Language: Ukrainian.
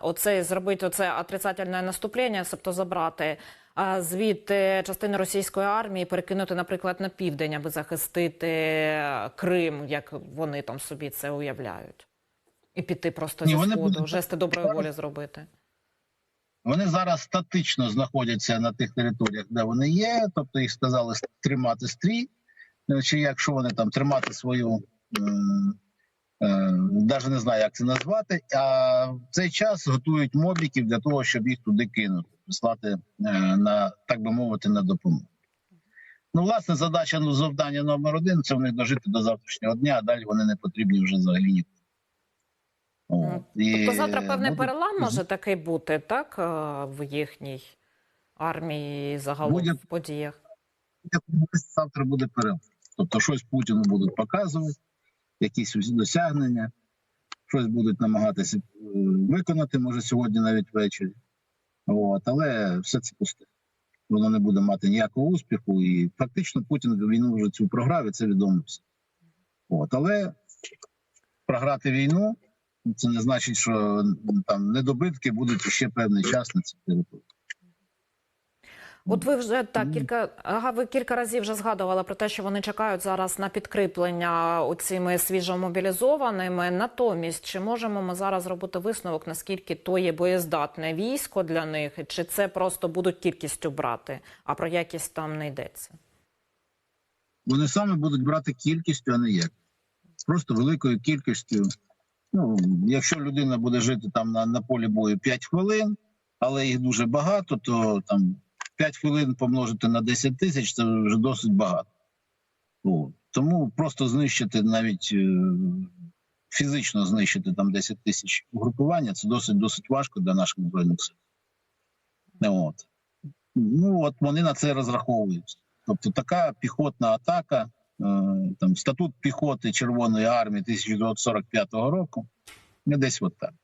оце зробити оце отрицательне наступлення, тобто забрати звідти частини російської армії, перекинути, наприклад, на південь, аби захистити Крим, як вони там собі це уявляють, і піти просто зі сходу, жести доброї волі зробити. Вони зараз статично знаходяться на тих територіях, де вони є. Тобто їх сказали тримати стрій, е, чи якщо вони там тримати свою. Навіть не знаю, як це назвати. А в цей час готують мобіків для того, щоб їх туди кинути, прислати е, на так би мовити на допомогу. Ну, власне, задача ну, завдання номер один це в них дожити до завтрашнього дня, а далі вони не потрібні вже взагалі нікому. От. Тобто завтра певний будуть- перелам може такий бути, так, е, в їхній армії загалом Буде- в подіях. завтра буде перелом. Тобто, щось Путіну будуть показувати, якісь досягнення, щось будуть намагатися е, виконати, може сьогодні навіть ввечері. От, але все це пусте. Воно не буде мати ніякого успіху, і фактично Путін війну вже цю програв, і це відомо все. От, але програти війну це не значить, що там недобитки будуть ще певний час на цій території. От ви вже так кілька ага, ви кілька разів вже згадували про те, що вони чекають зараз на підкріплення оціми свіжомобілізованими. Натомість, чи можемо ми зараз робити висновок, наскільки то є боєздатне військо для них, чи це просто будуть кількістю брати, а про якість там не йдеться? Вони саме будуть брати кількістю, а не як. Просто великою кількістю. Ну, якщо людина буде жити там на, на полі бою 5 хвилин, але їх дуже багато, то там 5 хвилин помножити на 10 тисяч це вже досить багато. От. Тому просто знищити навіть е, фізично знищити там 10 тисяч угрупування це досить досить важко для наших збройних сил. От. Ну от вони на це розраховують. Тобто така піхотна атака, е, там статут піхоти Червоної армії 1945 року, не десь от так.